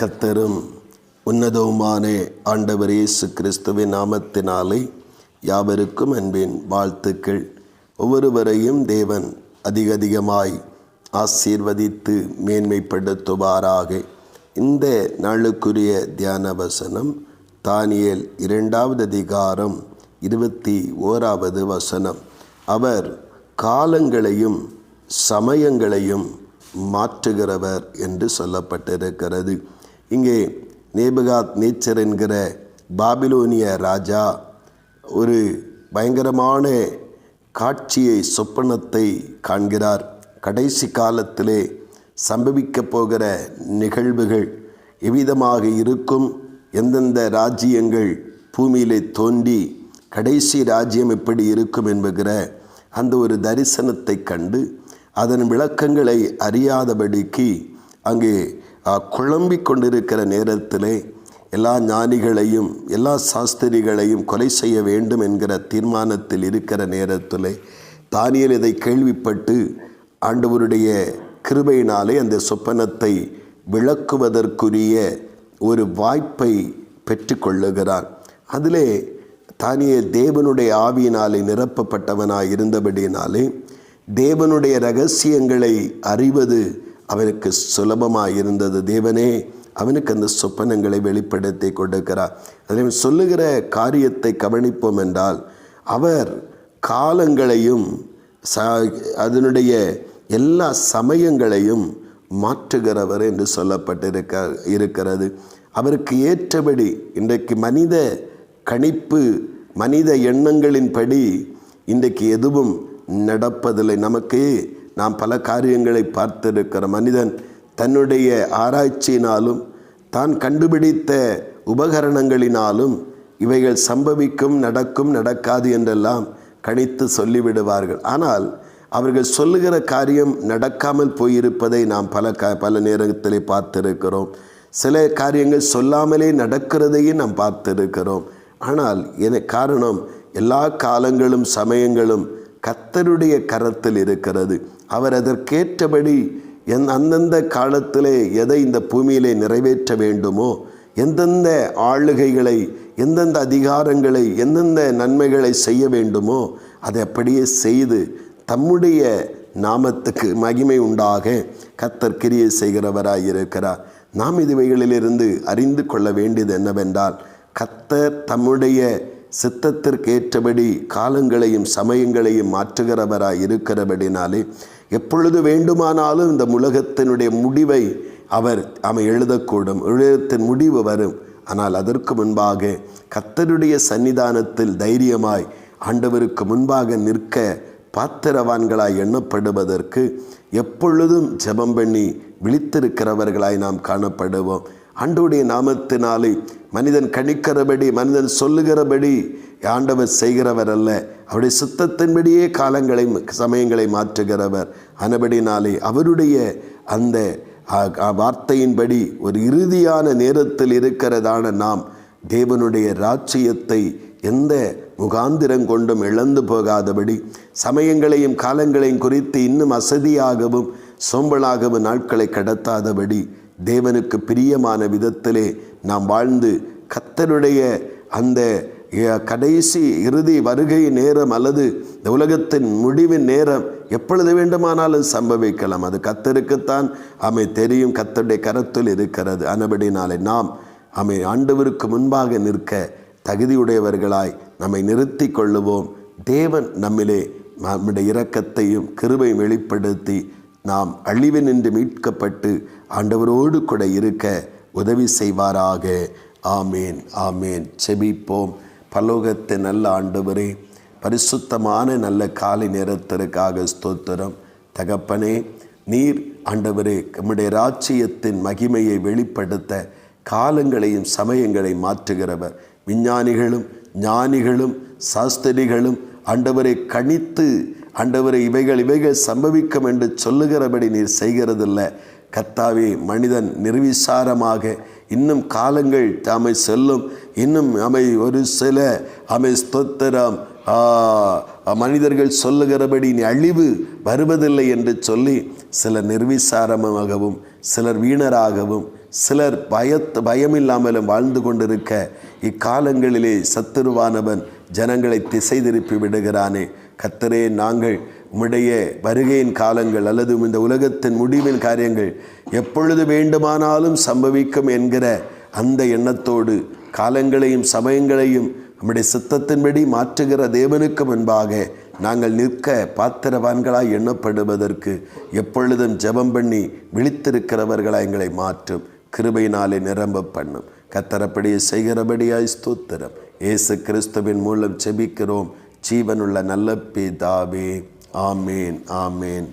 கத்தரும் உன்னதவுமான ஆண்டவர் இயேசு கிறிஸ்துவின் நாமத்தினாலே யாவருக்கும் அன்பின் வாழ்த்துக்கள். ஒவ்வொருவரையும் தேவன் அதிக அதிகமாய் ஆசீர்வதித்து மேன்மைப்படுத்துவாராக. இந்த நாளுக்குரிய தியான வசனம் தானியேல் இரண்டாவது அதிகாரம் இருபத்தி ஓராவது வசனம். அவர் காலங்களையும் சமயங்களையும் மாற்றுகிறவர் என்று சொல்லப்பட்டிருக்கிறது. இங்கே நேபகாத் நேச்சர் என்கிற பாபிலோனிய ராஜா ஒரு பயங்கரமான காட்சியை சொப்பனத்தை காண்கிறார். கடைசி காலத்திலே சம்பவிக்கப் போகிற நிகழ்வுகள் எவ்விதமாக இருக்கும்? எந்தெந்த ராஜ்யங்கள் பூமியிலே தோன்றி கடைசி ராஜ்யம் எப்படி இருக்கும் என்கிற அந்த ஒரு தரிசனத்தை கண்டு அதன் விளக்கங்களை அறியாதபடிக்கு அங்கே குழம்பிக் கொண்டிருக்கிற நேரத்திலே எல்லா ஞானிகளையும் எல்லா சாஸ்திரிகளையும் கொலை செய்ய வேண்டும் என்கிற தீர்மானத்தில் இருக்கிற நேரத்தில் தானியல் இதை கேள்விப்பட்டு ஆண்டவருடைய கிருபையினாலே அந்த சொப்பனத்தை விளக்குவதற்குரிய ஒரு வாய்ப்பை பெற்றுக்கொள்ளுகிறான் அதிலே தானிய தேவனுடைய ஆவியினாலே நிரப்பப்பட்டவனாய் இருந்தபடியினாலே தேவனுடைய ரகசியங்களை அறிவது அவனுக்கு சுலபமாக இருந்தது தேவனே அவனுக்கு அந்த சொப்பனங்களை வெளிப்படுத்தி கொடுக்கிறார். அதில் சொல்லுகிற காரியத்தை கவனிப்போம் என்றால் அவர் காலங்களையும் ச அதனுடைய எல்லா சமயங்களையும் மாற்றுகிறவர் என்று சொல்லப்பட்டிருக்க இருக்கிறது. அவருக்கு ஏற்றபடி இன்றைக்கு மனித கணிப்பு மனித எண்ணங்களின்படி இன்றைக்கு எதுவும் நடப்பதில்லை. நமக்கு நாம் பல காரியங்களை பார்த்திருக்கிற மனிதன் தன்னுடைய ஆராய்ச்சியினாலும் தான் கண்டுபிடித்த உபகரணங்களினாலும் இவைகள் சம்பவிக்கும் நடக்கும் நடக்காது என்றெல்லாம் கணித்து சொல்லிவிடுவார்கள். ஆனால் அவர்கள் சொல்லுகிற காரியம் நடக்காமல் போயிருப்பதை நாம் பல க பல நேரத்தில் பார்த்திருக்கிறோம். சில காரியங்கள் சொல்லாமலே நடக்கிறதையும் நாம் பார்த்திருக்கிறோம். ஆனால் என காரணம் எல்லா காலங்களும் சமயங்களும் கத்தருடைய கரத்தில் இருக்கிறது. அவர் அதற்கேற்றபடி என் அந்தந்த காலத்திலே எதை இந்த பூமியிலே நிறைவேற்ற வேண்டுமோ எந்தெந்த ஆளுகைகளை எந்தெந்த அதிகாரங்களை எந்தெந்த நன்மைகளை செய்ய வேண்டுமோ அதை அப்படியே செய்து தம்முடைய நாமத்துக்கு மகிமை உண்டாக கத்தர் கிரியை செய்கிறவராய் இருக்கிறார். நாம் இதுவைகளிலிருந்து அறிந்து கொள்ள வேண்டியது என்னவென்றால் கத்தர் தம்முடைய சித்தத்திற்கு ஏற்றபடி காலங்களையும் சமயங்களையும் மாற்றுகிறவராய் இருக்கிறபடினாலே எப்பொழுது வேண்டுமானாலும் இந்த உலகத்தினுடைய முடிவை அவர் அவன் எழுதக்கூடும். உலகத்தின் முடிவு வரும். ஆனால் அதற்கு முன்பாக கத்தருடைய சன்னிதானத்தில் தைரியமாய் ஆண்டவருக்கு முன்பாக நிற்க பாத்திரவான்களாய் எண்ணப்படுவதற்கு எப்பொழுதும் ஜெபம் பண்ணி விழித்திருக்கிறவர்களாய் நாம் காணப்படுவோம். ஆண்டவுடைய நாமத்தினாலே மனிதன் கணிக்கிறபடி மனிதன் சொல்லுகிறபடி ஆண்டவர் செய்கிறவர் அல்ல. அவருடைய சுத்தத்தின்படியே காலங்களை சமயங்களை மாற்றுகிறவர். அனபடினாலே அவருடைய அந்த வார்த்தையின்படி ஒரு இறுதியான நேரத்தில் இருக்கிறதான நாம் தேவனுடைய ராச்சியத்தை எந்த முகாந்திரம் கொண்டும் இழந்து போகாதபடி சமயங்களையும் காலங்களையும் குறித்து இன்னும் அசதியாகவும் சோம்பலாகவும் நாட்களை கடத்தாதபடி தேவனுக்கு பிரியமான விதத்திலே நாம் வாழ்ந்து கத்தருடைய அந்த கடைசி இறுதி வருகை நேரம் அல்லது இந்த உலகத்தின் முடிவின் நேரம் எப்பொழுது வேண்டுமானாலும் சம்பவிக்கலாம். அது கத்தருக்குத்தான். அமை தெரியும் கத்தருடைய கரத்தில் இருக்கிறது. அனபடினாலே நாம் அமை ஆண்டவருக்கு முன்பாக நிற்க தகுதியுடையவர்களாய் நம்மை நிறுத்தி கொள்ளுவோம். தேவன் நம்மிலே நம்முடைய இரக்கத்தையும் கிருபையும் வெளிப்படுத்தி நாம் அழிவு நின்று மீட்கப்பட்டு ஆண்டவரோடு கூட இருக்க உதவி செய்வாராக. ஆமேன் ஆமேன். செபிப்போம். பலோகத்தை நல்ல ஆண்டவரே பரிசுத்தமான நல்ல காலை நேரத்திற்காக ஸ்தோத்திரம். தகப்பனே நீர் ஆண்டவரே நம்முடைய ராச்சியத்தின் மகிமையை வெளிப்படுத்த காலங்களையும் சமயங்களை மாற்றுகிறவர். விஞ்ஞானிகளும் ஞானிகளும் சாஸ்திரிகளும் ஆண்டவரை கணித்து ஆண்டவரை இவைகள் இவைகள் சம்பவிக்கும் என்று சொல்லுகிறபடி நீர் செய்கிறதில்ல. கத்தாவே மனிதன் நிர்விசாரமாக இன்னும் காலங்கள் தாமை செல்லும். இன்னும் அவை ஒரு சில அமை ஸ்தோத்திரம் மனிதர்கள் சொல்லுகிறபடி நீ அழிவு வருவதில்லை என்று சொல்லி சிலர் நிர்விசாரமாகவும் சிலர் வீணராகவும் சிலர் பயத்து பயமில்லாமலும் வாழ்ந்து கொண்டிருக்க இக்காலங்களிலே சத்துருவானவன் ஜனங்களை திசை திருப்பி விடுகிறானே. கத்தரே நாங்கள் உம்முடைய வருகையின் காலங்கள் அல்லது இந்த உலகத்தின் முடிவின் காரியங்கள் எப்பொழுது வேண்டுமானாலும் சம்பவிக்கும் என்கிற அந்த எண்ணத்தோடு காலங்களையும் சமயங்களையும் நம்முடைய சித்தத்தின்படி மாற்றுகிற தேவனுக்கு முன்பாக நாங்கள் நிற்க பாத்திரவான்களாய் எண்ணப்படுவதற்கு எப்பொழுதும் ஜெபம் பண்ணி விழித்திருக்கிறவர்களாய் எங்களை மாற்றும். கிருபையினாலே நிரம்ப பண்ணும். கத்தரப்படியே செய்கிறபடியாய் ஸ்தோத்திரம். இயேசு கிறிஸ்துவின் மூலம் செபிக்கிறோம் ஜீவனுள்ள நல்ல பிதாவே. ஆமேன் ஆமேன்